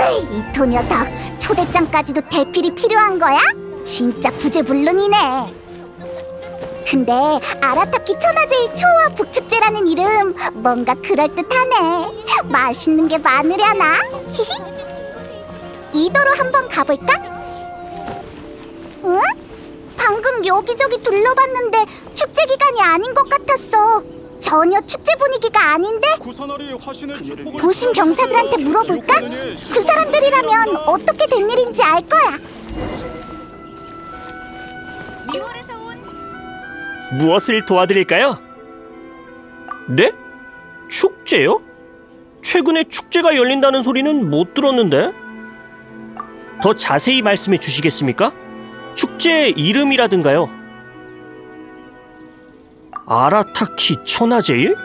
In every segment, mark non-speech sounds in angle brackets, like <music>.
으이, 이토 녀석 초대장까지도 대필이 필요한 거야? 진짜 구제불능이네. 근데 아라타키 천하제일 초화 북축제라는 이름 뭔가 그럴듯하네. 맛있는 게 많으려나? 이도로 한번 가볼까? 응? 방금 여기저기 둘러봤는데 축제 기간이 아닌 것 같았어. 전혀 축제 분위기가 아닌데? 도심 경사들한테 물어볼까? 그 사람들이라면 어떻게 된 일인지 알 거야. 온 무엇을 도와드릴까요? 네? 축제요? 최근에 축제가 열린다는 소리는 못 들었는데? 더 자세히 말씀해 주시겠습니까? 축제 이름이라든가요. 아라타키 천하제일?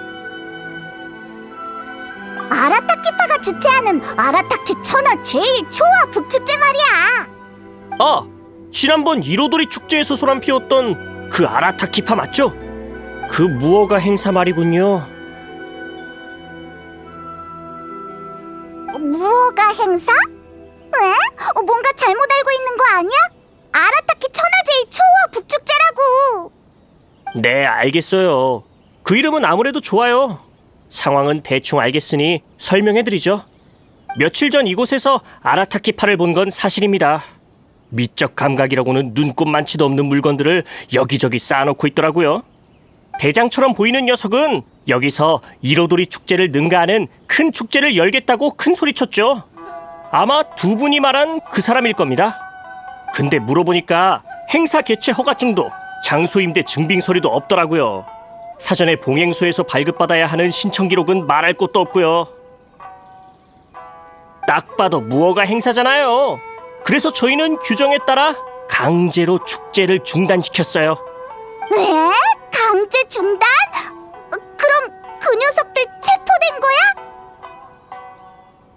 아라타키파가 주최하는 아라타키 천하 제일 초화 북축제 말이야. 아, 지난번 이로도리 축제에서 소란 피웠던 그 아라타키파 맞죠? 그 무허가 행사 말이군요. 무허가 행사? 왜? 어, 뭔가 잘못 알고 있는 거 아니야? 아라타키 천하 제일 초화 북축제라고. 네, 알겠어요. 그 이름은 아무래도 좋아요. 상황은 대충 알겠으니 설명해드리죠. 며칠 전 이곳에서 아라타키파를 본 건 사실입니다. 미적 감각이라고는 눈꼽만치도 없는 물건들을 여기저기 쌓아놓고 있더라고요. 대장처럼 보이는 녀석은 여기서 이로도리 축제를 능가하는 큰 축제를 열겠다고 큰 소리쳤죠. 아마 두 분이 말한 그 사람일 겁니다. 근데 물어보니까 행사 개최 허가증도 장소 임대 증빙 서류도 없더라고요. 사전에 봉행소에서 발급받아야 하는 신청 기록은 말할 것도 없고요. 딱 봐도 무허가 행사잖아요. 그래서 저희는 규정에 따라 강제로 축제를 중단시켰어요. 에? 강제 중단? 어, 그럼 그 녀석들 체포된 거야?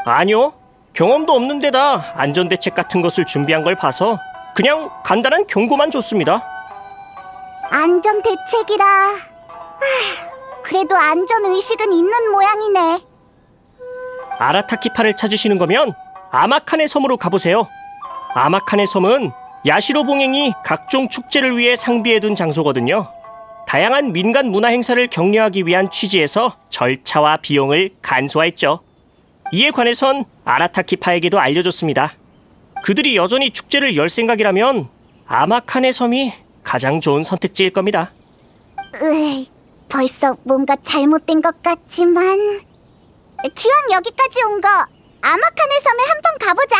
아니요. 경험도 없는 데다 안전대책 같은 것을 준비한 걸 봐서 그냥 간단한 경고만 줬습니다. 안전 대책이라. 하, 그래도 안전 의식은 있는 모양이네. 아라타키파를 찾으시는 거면 아마칸의 섬으로 가보세요. 아마칸의 섬은 야시로 봉행이 각종 축제를 위해 상비해둔 장소거든요. 다양한 민간 문화 행사를 격려하기 위한 취지에서 절차와 비용을 간소화했죠. 이에 관해선 아라타키파에게도 알려줬습니다. 그들이 여전히 축제를 열 생각이라면 아마칸의 섬이 가장 좋은 선택지일 겁니다. 으이, 벌써 뭔가 잘못된 것 같지만 기왕 여기까지 온 거 아마칸의 섬에 한번 가보자.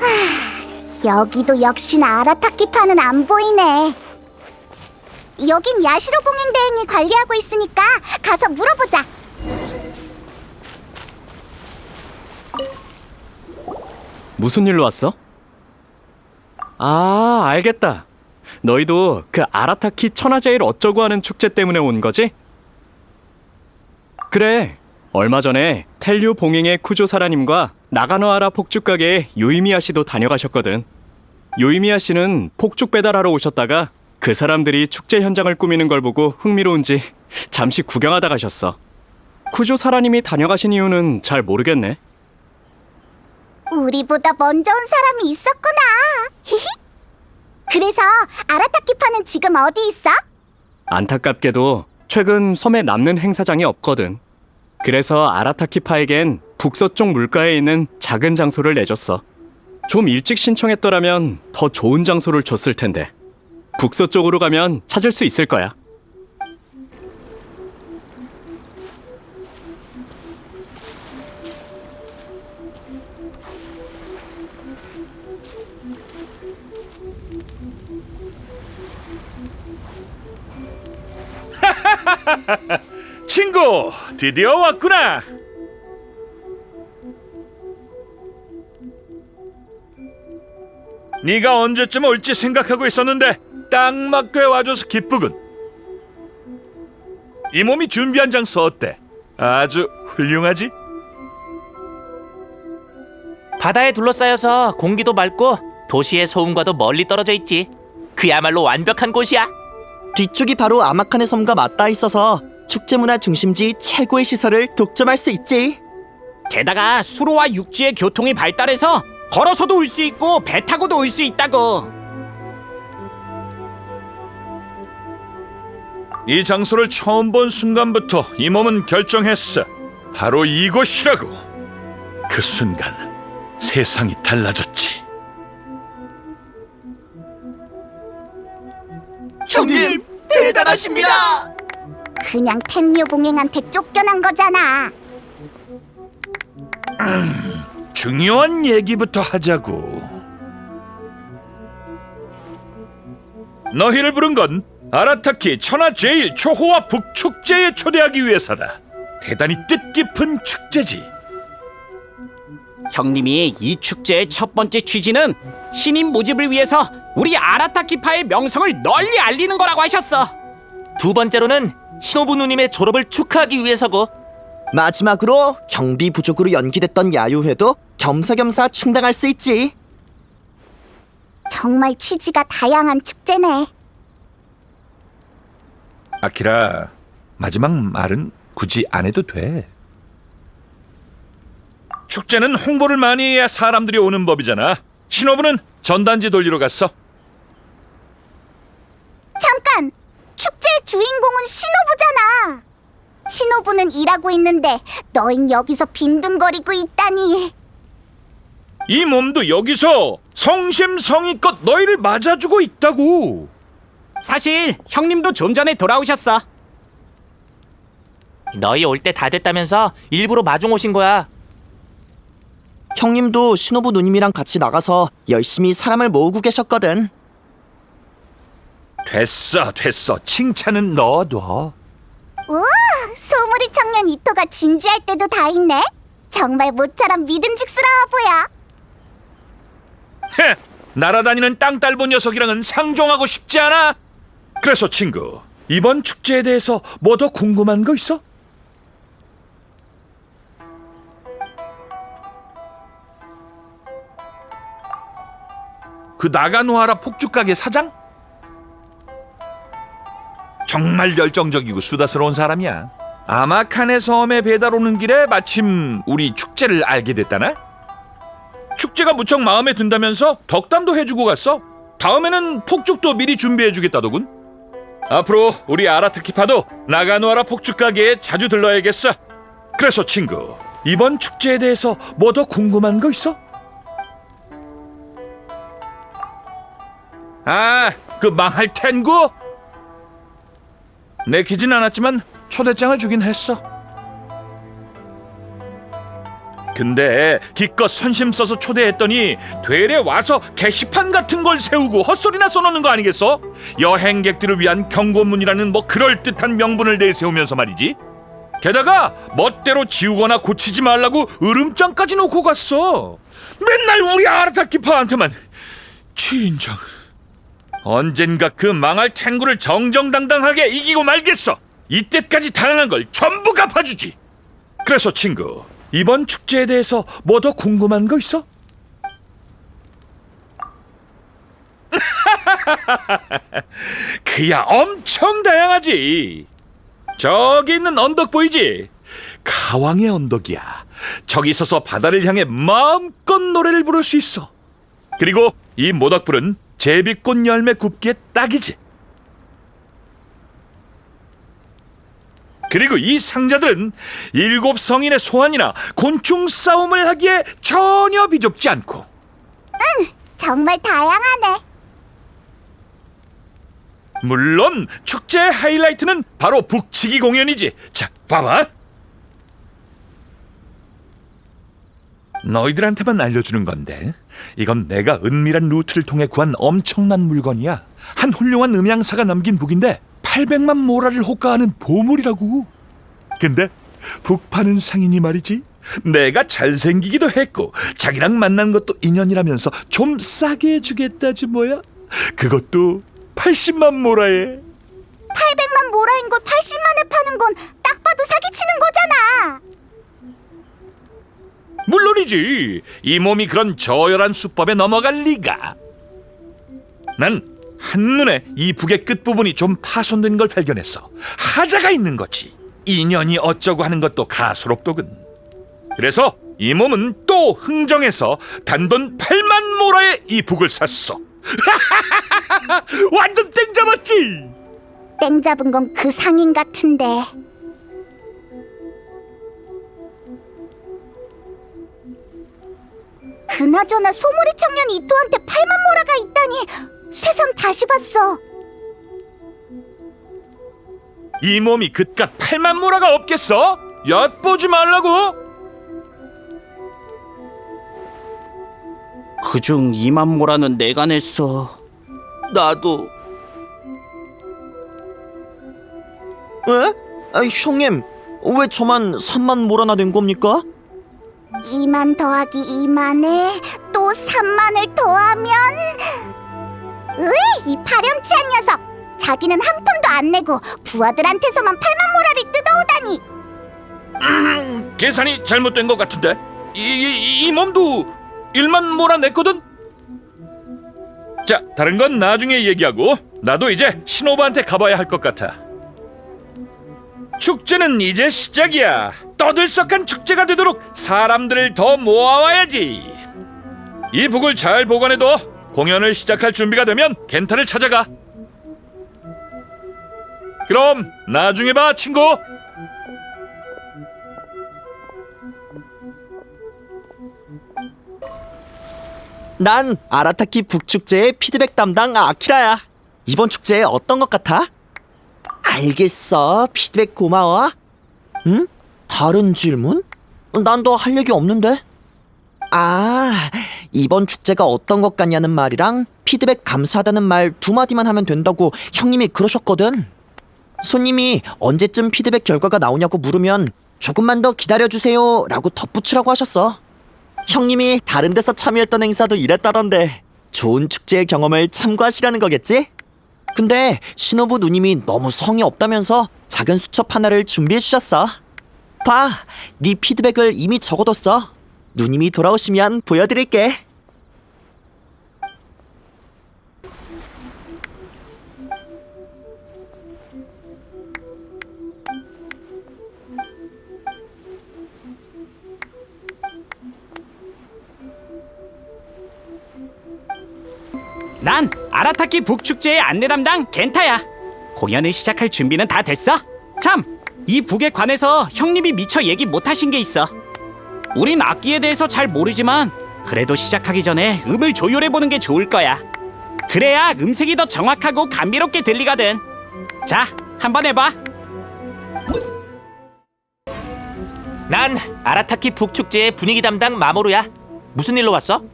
하, 여기도 역시나 아라타키파는 안 보이네. 여긴 야시로 봉행 대행이 관리하고 있으니까 가서 물어보자. 무슨 일로 왔어? 아, 알겠다. 너희도 그 아라타키 천하제일 어쩌고 하는 축제 때문에 온 거지? 그래. 얼마 전에 텔류 봉행의 쿠조사라님과 나가노하라 폭죽 가게에 요이미야 씨도 다녀가셨거든. 요이미야 씨는 폭죽 배달하러 오셨다가 그 사람들이 축제 현장을 꾸미는 걸 보고 흥미로운지 잠시 구경하다 가셨어. 쿠조사라님이 다녀가신 이유는 잘 모르겠네. 우리보다 먼저 온 사람이 있었구나. 히히. 그래서 아라타키 파는 지금 어디 있어? 안타깝게도 최근 섬에 남는 행사장이 없거든. 그래서 아라타키파에겐 북서쪽 물가에 있는 작은 장소를 내줬어. 좀 일찍 신청했더라면 더 좋은 장소를 줬을 텐데. 북서쪽으로 가면 찾을 수 있을 거야. <laughs> 친구 드디어 왔구나. 네가 언제쯤 올지 생각하고 있었는데 딱 맞게 와줘서 기쁘군. 이 몸이 준비한 장소 어때? 아주 훌륭하지? 바다에 둘러싸여서 공기도 맑고 도시의 소음과도 멀리 떨어져 있지. 그야말로 완벽한 곳이야. 뒤쪽이 바로 아마칸의 섬과 맞닿아 있어서 축제 문화 중심지 최고의 시설을 독점할 수 있지. 게다가 수로와 육지의 교통이 발달해서 걸어서도 올 수 있고 배 타고도 올 수 있다고. 이 장소를 처음 본 순간부터 이 몸은 결정했어. 바로 이곳이라고. 그 순간 세상이 달라졌지. 형님 대단하십니다. 그냥 템류 봉행한테 쫓겨난 거잖아. 중요한 얘기부터 하자고. 너희를 부른 건 아라타키 천하 제일 초호화 북축제에 초대하기 위해서다. 대단히 뜻깊은 축제지. 형님이 이 축제의 첫 번째 취지는 신인 모집을 위해서 우리 아라타키파의 명성을 널리 알리는 거라고 하셨어. 두 번째로는 신호부 누님의 졸업을 축하하기 위해서고. 마지막으로 경비 부족으로 연기됐던 야유회도 겸사겸사 충당할 수 있지. 정말 취지가 다양한 축제네. 아키라, 마지막 말은 굳이 안 해도 돼. 축제는 홍보를 많이 해야 사람들이 오는 법이잖아. 신호부는 전단지 돌리러 갔어. 잠깐! 축제의 주인공은 신호부잖아! 신호부는 일하고 있는데 너흰 여기서 빈둥거리고 있다니. 이 몸도 여기서 성심성의껏 너희를 맞아주고 있다고. 사실 형님도 좀 전에 돌아오셨어. 너희 올 때 다 됐다면서 일부러 마중 오신 거야. 형님도 신호부 누님이랑 같이 나가서 열심히 사람을 모으고 계셨거든. 됐어, 됐어. 칭찬은 넣어둬. 우와! 소머리 청년 이토가 진지할 때도 다 있네. 정말 모처럼 믿음직스러워 보여. 헤, 날아다니는 땅딸보 녀석이랑은 상종하고 싶지 않아. 그래서 친구, 이번 축제에 대해서 뭐 더 궁금한 거 있어? 그 나가노하라 폭죽 가게 사장? 정말 열정적이고 수다스러운 사람이야. 아마칸의 섬에 배달 오는 길에 마침 우리 축제를 알게 됐다나? 축제가 무척 마음에 든다면서 덕담도 해주고 갔어. 다음에는 폭죽도 미리 준비해주겠다더군. 앞으로 우리 아라타키파도 나가노아라 폭죽 가게에 자주 들러야겠어. 그래서 친구, 이번 축제에 대해서 뭐 더 궁금한 거 있어? 아, 그 망할 텐구? 내키진 않았지만 초대장을 주긴 했어. 근데 기껏 선심 써서 초대했더니 되레 와서 게시판 같은 걸 세우고 헛소리나 써놓는 거 아니겠어? 여행객들을 위한 경고문이라는 뭐 그럴듯한 명분을 내세우면서 말이지 게다가 멋대로 지우거나 고치지 말라고 으름장까지 놓고 갔어 맨날 우리 아라타키파한테만 진정 언젠가 그 망할 탱구를 정정당당하게 이기고 말겠어 이때까지 당한 걸 전부 갚아주지 그래서 친구 이번 축제에 대해서 뭐 더 궁금한 거 있어? <laughs> 그야 엄청 다양하지. 저기 있는 언덕 보이지? 가왕의 언덕이야. 저기 서서 바다를 향해 마음껏 노래를 부를 수 있어. 그리고 이 모닥불은 제비꽃 열매 굽기에 딱이지. 그리고 이 상자들은 일곱 성인의 소환이나 곤충 싸움을 하기에 전혀 비좁지 않고 정말 다양하네. 물론 축제의 하이라이트는 바로 북치기 공연이지. 자, 봐봐. 너희들한테만 알려주는 건데 이건 내가 은밀한 루트를 통해 구한 엄청난 물건이야. 한 훌륭한 음향사가 남긴 북인데 800만 모라를 호가하는 보물이라고. 근데 북 파는 상인이 말이지. 내가 잘생기기도 했고 자기랑 만난 것도 인연이라면서 좀 싸게 해주겠다지 뭐야. 그것도 80만 모라에. 800만 모라인 걸 80만에 파는 건 딱 봐도 사기치는 거잖아. 물론이지. 이 몸이 그런 저열한 수법에 넘어갈 리가. 난 한눈에 이 북의 끝부분이 좀 파손된 걸 발견했어. 하자가 있는 거지. 인연이 어쩌고 하는 것도 가소롭더군. 그래서 이 몸은 또 흥정해서 단돈 8만 모라의 이 북을 샀어. <laughs> 완전 땡 잡았지. 땡 잡은 건 그 상인 같은데. 그나저나 소몰이 청년 이토한테 8만 모라가 있다니 새삼 다시 봤어. 이 몸이 그깟 8만 모라가 없겠어? 엿보지 말라고. 그중 2만 모라는 내가 냈어. 나도. 에? 아, 형님, 왜 저만 3만 몰아나 낸 겁니까? 2만 더하기 2만에 또 3만을 더하면 으이 이 파렴치한 녀석 자기는 한 푼도 안 내고 부하들한테서만 8만 모라를 뜯어오다니 계산이 잘못된 것 같은데. 이, 이, 이 몸도 1만 모라 냈거든. 자, 다른 건 나중에 얘기하고 나도 이제 신호부한테 가봐야 할 것 같아. 축제는 이제 시작이야. 떠들썩한 축제가 되도록 사람들을 더 모아와야지. 이 북을 잘 보관해둬. 공연을 시작할 준비가 되면 겐타를 찾아가. 그럼 나중에 봐, 친구. 난 아라타키 북축제의 피드백 담당 아키라야. 이번 축제 어떤 것 같아? 알겠어. 피드백 고마워. 응? 다른 질문? 난 더 할 얘기 없는데. 아, 이번 축제가 어떤 것 같냐는 말이랑 피드백 감사하다는 말 두 마디만 하면 된다고 형님이 그러셨거든. 손님이 언제쯤 피드백 결과가 나오냐고 물으면 조금만 더 기다려주세요 라고 덧붙이라고 하셨어. 형님이 다른 데서 참여했던 행사도 이랬다던데 좋은 축제의 경험을 참고하시라는 거겠지? 근데 신호부 누님이 너무 성의 없다면서 작은 수첩 하나를 준비해 주셨어. 봐, 네 피드백을 이미 적어뒀어. 누님이 돌아오시면 보여드릴게. 난 아라타키 북축제의 안내 담당 겐타야. 공연을 시작할 준비는 다 됐어? 참, 이 북에 관해서 형님이 미처 얘기 못하신 게 있어. 우린 악기에 대해서 잘 모르지만 그래도 시작하기 전에 음을 조율해 보는 게 좋을 거야. 그래야 음색이 더 정확하고 감미롭게 들리거든. 자, 한번 해봐. 난 아라타키 북축제의 분위기 담당 마모루야. 무슨 일로 왔어?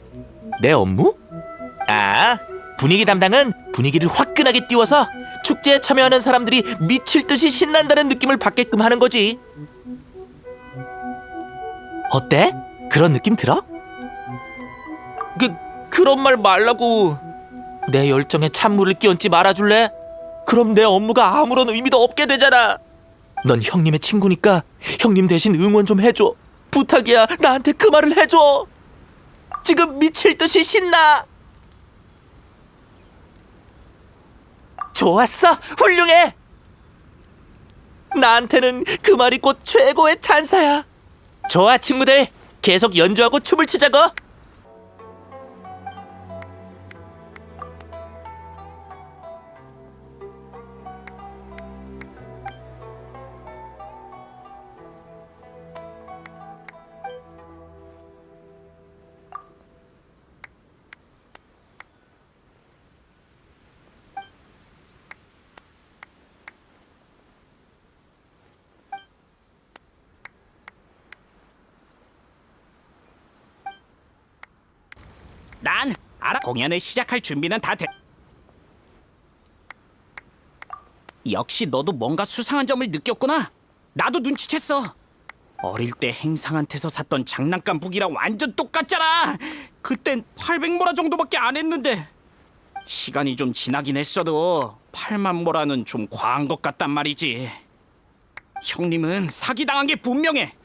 내 업무? 아, 분위기 담당은 분위기를 화끈하게 띄워서 축제에 참여하는 사람들이 미칠 듯이 신난다는 느낌을 받게끔 하는 거지. 어때? 그런 느낌 들어? 그 그런 말 말라고. 내 열정에 찬물을 끼얹지 말아줄래? 그럼 내 업무가 아무런 의미도 없게 되잖아. 넌 형님의 친구니까 형님 대신 응원 좀 해줘. 부탁이야, 나한테 그 말을 해줘. 지금 미칠 듯이 신나. 좋았어, 훌륭해. 나한테는 그 말이 곧 최고의 찬사야. 좋아, 친구들. 계속 연주하고 춤을 추자고. 난 알아. 공연을 시작할 준비는 다 돼. 역시 너도 뭔가 수상한 점을 느꼈구나. 나도 눈치챘어. 어릴 때 행상한테서 샀던 장난감 북이랑 완전 똑같잖아. 그땐 800모라 정도밖에 안 했는데. 시간이 좀 지나긴 했어도 8만 모라는 좀 과한 것 같단 말이지. 형님은 사기당한 게 분명해.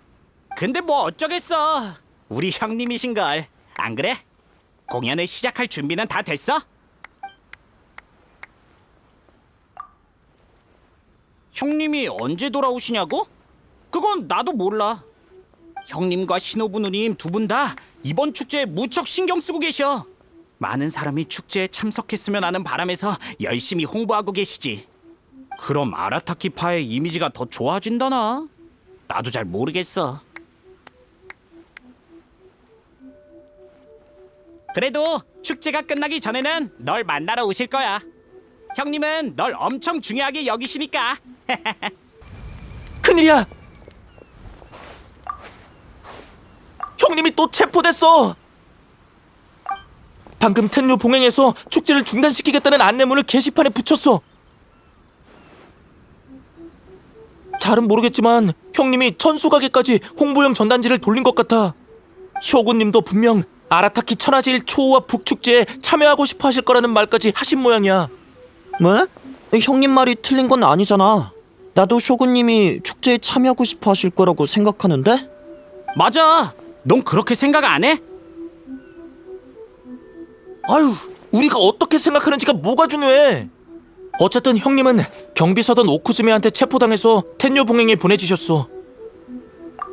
근데 뭐 어쩌겠어. 우리 형님이신걸. 안 그래? 공연을 시작할 준비는 다 됐어? 형님이 언제 돌아오시냐고? 그건 나도 몰라. 형님과 신호부 누님 두 분 다 이번 축제에 무척 신경 쓰고 계셔. 많은 사람이 축제에 참석했으면 하는 바람에서 열심히 홍보하고 계시지. 그럼 아라타키파의 이미지가 더 좋아진다나? 나도 잘 모르겠어. 그래도 축제가 끝나기 전에는 널 만나러 오실 거야. 형님은 널 엄청 중요하게 여기시니까. <laughs> 큰일이야! 형님이 또 체포됐어! 방금 텐류 봉행에서 축제를 중단시키겠다는 안내문을 게시판에 붙였어. 잘은 모르겠지만 형님이 천수 가게까지 홍보용 전단지를 돌린 것 같아. 쇼군님도 분명 아라타키 천하제일 초호화 북축제에 참여하고 싶어 하실 거라는 말까지 하신 모양이야. 뭐? 형님 말이 틀린 건 아니잖아. 나도 쇼군님이 축제에 참여하고 싶어 하실 거라고 생각하는데? 맞아. 넌 그렇게 생각 안 해? 아유, 우리가 어떻게 생각하는지가 뭐가 중요해? 어쨌든 형님은 경비서던 오쿠즈메한테 체포당해서 텐뇨 봉행에 보내지셨어.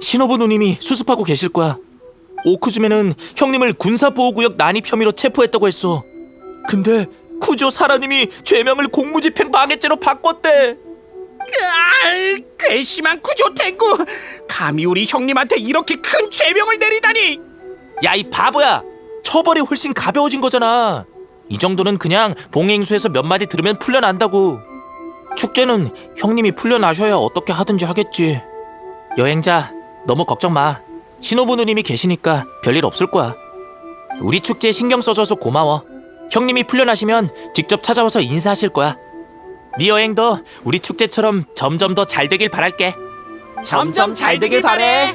신호부 누님이 수습하고 계실 거야. 오쿠즈메는 형님을 군사보호구역 난입 혐의로 체포했다고 했어. 근데 쿠조 사라님이 죄명을 공무집행 방해죄로 바꿨대. 아, 괘씸한 구조 탱구. 감히 우리 형님한테 이렇게 큰 죄명을 내리다니. 야, 이 바보야! 처벌이 훨씬 가벼워진 거잖아. 이 정도는 그냥 봉행수에서 몇 마디 들으면 풀려난다고. 축제는 형님이 풀려나셔야 어떻게 하든지 하겠지. 여행자, 너무 걱정 마. 신호부 누님이 계시니까 별일 없을 거야. 우리 축제에 신경 써줘서 고마워. 형님이 풀려나시면 직접 찾아와서 인사하실 거야. 네 여행도 우리 축제처럼 점점 더 잘 되길 바랄게. 점점 잘 되길 바래.